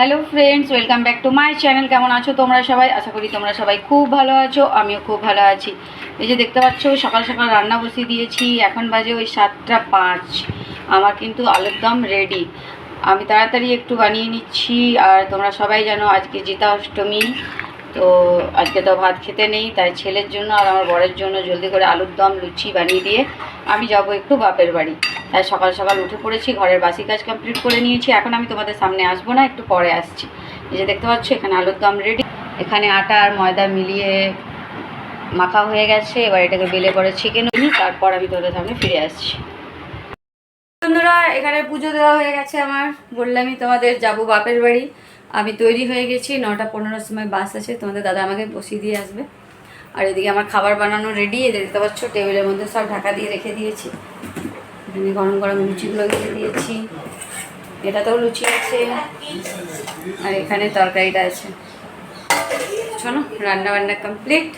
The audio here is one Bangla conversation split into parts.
Hello friends welcome back to my channel কেমন আছো তোমরা সবাই? আশা করি তোমরা সবাই খুব ভালো আছো, আমিও খুব ভালো আছি। এই যে দেখতে পাচ্ছ, সকাল সকাল রান্না বসিয়ে দিয়েছি। এখন বাজে ওই সাতটা পাঁচ। আমার কিন্তু আলুর দম রেডি আমি তাড়াতাড়ি একটু বানিয়ে নিচ্ছি, আর তোমরা সবাই জানো আজকে জিতা অষ্টমী। তো আজকে তো ভাত খেতে নেই, তাই ছেলের জন্য আর আমার বরের জন্য জলদি করে আলুর দম লুচি বানিয়ে দিয়ে আমি যাব একটু বাপের বাড়ি। তাই সকাল সকাল উঠে পড়েছি, ঘরের বাসি কাজ কমপ্লিট করে নিয়েছি। এখন আমি তোমাদের সামনে আসব না, একটু পরে আসছি। এই যে দেখতে পাচ্ছ, এখানে আলুর দম রেডি এখানে আটা আর ময়দা মিলিয়ে মাখা হয়ে গেছে। এবার এটাকে বেলে করে চিকেন নিই, তারপর আমি তোমাদের সামনে ফিরে আসছি। বন্ধুরা, এখানে পুজো দেওয়া হয়ে গেছে আমার। বললামই তোমাদের যাব বাপের বাড়ি। আমি তৈরি হয়ে গেছি, নটা পনেরোর সময় বাস আছে। তোমাদের দাদা আমাকে বসিয়ে দিয়ে আসবে। আর এদিকে আমার খাবার বানানো রেডি দেখতে পাচ্ছ, টেবিলের মধ্যে সব ঢাকা দিয়ে রেখে দিয়েছি। এখানে গরম গরম লুচিগুলো দিয়ে দিয়েছি। এটাতেও লুচি আছে, আর এখানে তরকারিটা আছে। শোনো, রান্না বান্না কমপ্লিট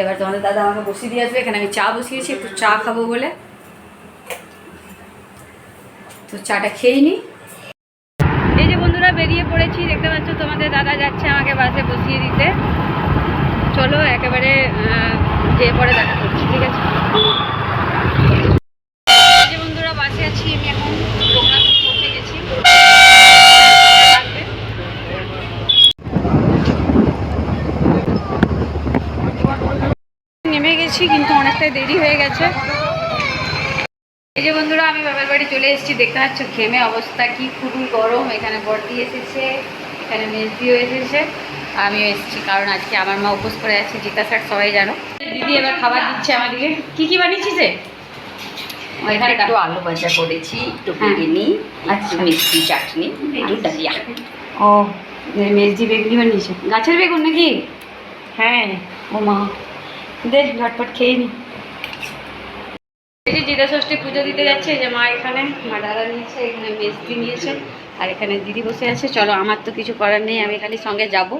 এবার তোমাদের দাদা আমাকে বসিয়ে দিয়ে আসবে, এখানে আমি চা বসিয়েছি, একটু চা খাব বলে। তো চাটা খেয়ে নিই এই যে বন্ধুরা, বেরিয়ে পড়েছি, দেখতে পাচ্ছ তোমাদের দাদা যাচ্ছে আমাকে বাসে বসিয়ে দিতে। চলো, একেবারে আহ, যেয়ে পরে দেখা করছি ঠিক আছে এই যে বন্ধুরা বাসে আছি আমি এখন রঘুনাথপুর পৌঁছে গেছি লাগবে। নেমে গেছি অনেকটাই দেরি হয়ে গেছে। এই যে বন্ধুরা আমি বাবার বাড়ি চলে এসেছি। দেখতে পাচ্ছ ঘেমে অবস্থা কি খুবই গরম। এখানে বর্দি এসেছে এখানে মেজদিও এসেছে। আমিও এসেছি কারণ আজকে আমার মা উপোস করে আছে। জিতা স্যার সবাই জানো। দিদি এবার খাবার দিচ্ছে আমাদেরকে। কি কি বানিয়েছিস ওইখানে একটু আলু ভাজা করেছি একটু হ্যাঁ। বেগুনি আচ্ছা। মিষ্টি চাটনি একটু ডালিয়া ও মেজদি বেগুনি বানিয়েছে। গাছের বেগুন নাকি? হ্যাঁ। ও মা। দে ঝটপট খেয়ে নি। এই যে জিদা ষষ্ঠী পুজো দিতে যাচ্ছে যে মা এখানে, মা ডালা নিয়েছে, এখানে মেজদি নিয়েছে, আর এখানে দিদি বসে আছে। চলো, আমার তো কিছু করার নেই, আমি খালি সঙ্গে যাব।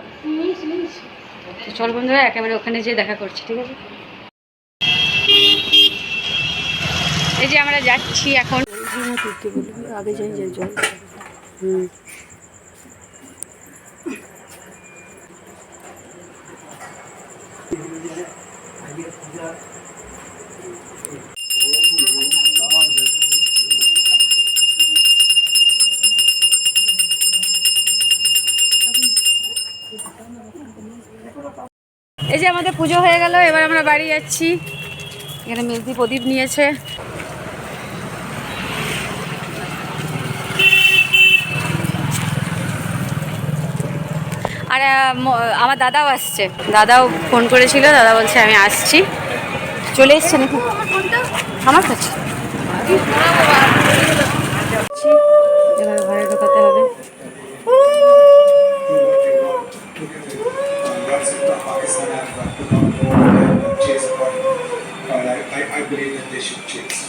চল বন্ধুরা, একেবারে ওখানে যেয়ে দেখা করছি, ঠিক আছে? এই যে আমরা যাচ্ছি এখন। আগে যাই জল হুম। যে আমাদের পুজো হয়ে গেল, এবার আমরা বাড়ি যাচ্ছি। এখানে মেজদি প্রদীপ নিয়েছে। আর আমার দাদাও আসছে। দাদাও ফোন করেছিল, দাদা বলছে আমি আসছি। চলে এসছে নাকি? আমার কাছে। Believe that they should chase.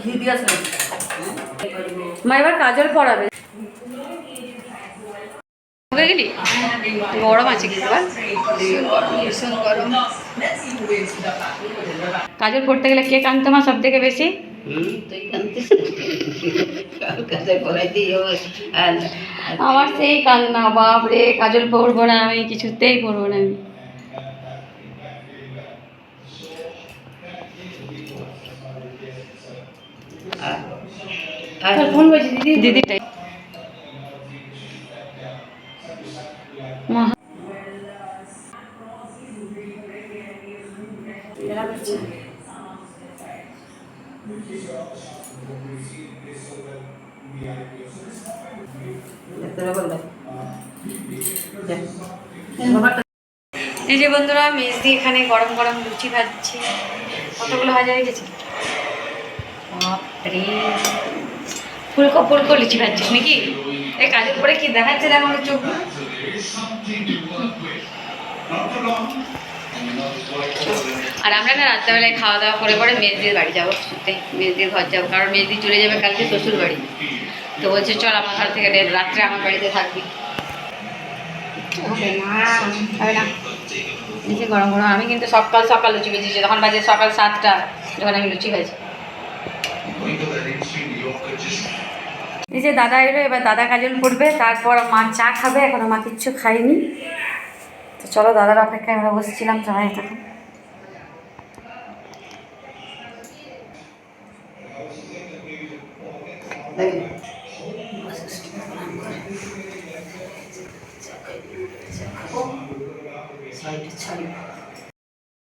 ঘি দিয়ে মা এবার কাজল পড়াবে হয়ে গেলি গরম আছে কিন্তু ভীষণ গরম। কাজল পড়তে গেলে কে কানতো মা সব থেকে বেশি? আমার সেই কান্না বাপ রে কাজল পরবো না আমি কিছুতেই পরবো না আমি। ফোন করছি দিদি। দিদিটাই। এই যে বন্ধুরা, মেজদি এখানে গরম গরম লুচি খাচ্ছি কতগুলো ভাজা হয়ে গেছে বাপরে। ফুলকো ফুলকো লুচি খাচ্ছিস নাকি? এই কাজের পরে কি দেখাচ্ছে দেখো চোখ। আর আমরা না রাত্রেবেলায় খাওয়া দাওয়া করে পরে মেজদির বাড়ি যাব শুতে মেজদির ঘর যাব, কারণ মেজদি চলে যাবে কালকে শ্বশুর বাড়ি। তো বলছে, চল আমার ঘর থেকে রাত্রে আমার বাড়িতে থাকবি। নিচে গরম গরম। আমি কিন্তু সকাল সকাল লুচি বেঁচেছি তখন বাজে সকাল সাতটা, যখন আমি লুচি খাইছি এই যে দাদা এলো, এবার দাদা কাজল পড়বে, তারপর মা চা খাবে, এখনও মা কিচ্ছু খাইনি তো চলো দাদার অপেক্ষায় আমরা বসেছিলাম সবাই তখন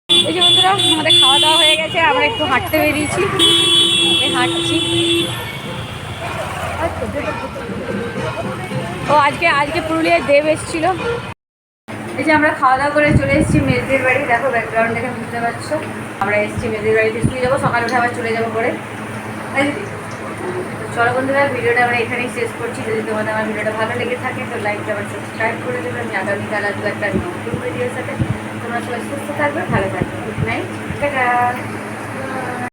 এই যে বন্ধুরা, আমাদের খাওয়া দাওয়া হয়ে গেছে, আমরা একটু হাঁটতে বেরিয়েছি। হাঁটছি। ও, আজকে আজকে পুরুলিয়ার দেব এসেছিল। এই যে আমরা খাওয়া দাওয়া করে চলে এসেছি মেয়েদের বাড়ি। দেখো ব্যাকগ্রাউন্ড দেখে বুঝতে পারছ। আমরা এসেছি মেয়েদের বাড়িতে শুয়ে যাব, সকালে উঠে আবার চলে যাব? তো? চলো বন্ধুরা, ভিডিওটা আমরা এখানেই শেষ করছি। যদি তোমাদের আমার ভিডিওটা ভালো লেগে থাকে, তো লাইকটা আবার সাবস্ক্রাইব করে দেবে। আমি আগামীকাল আসব একটা নতুন ভিডিওর সাথে তোমরা সবাই সুস্থ থাকবে, ভালো থাকবে। Good night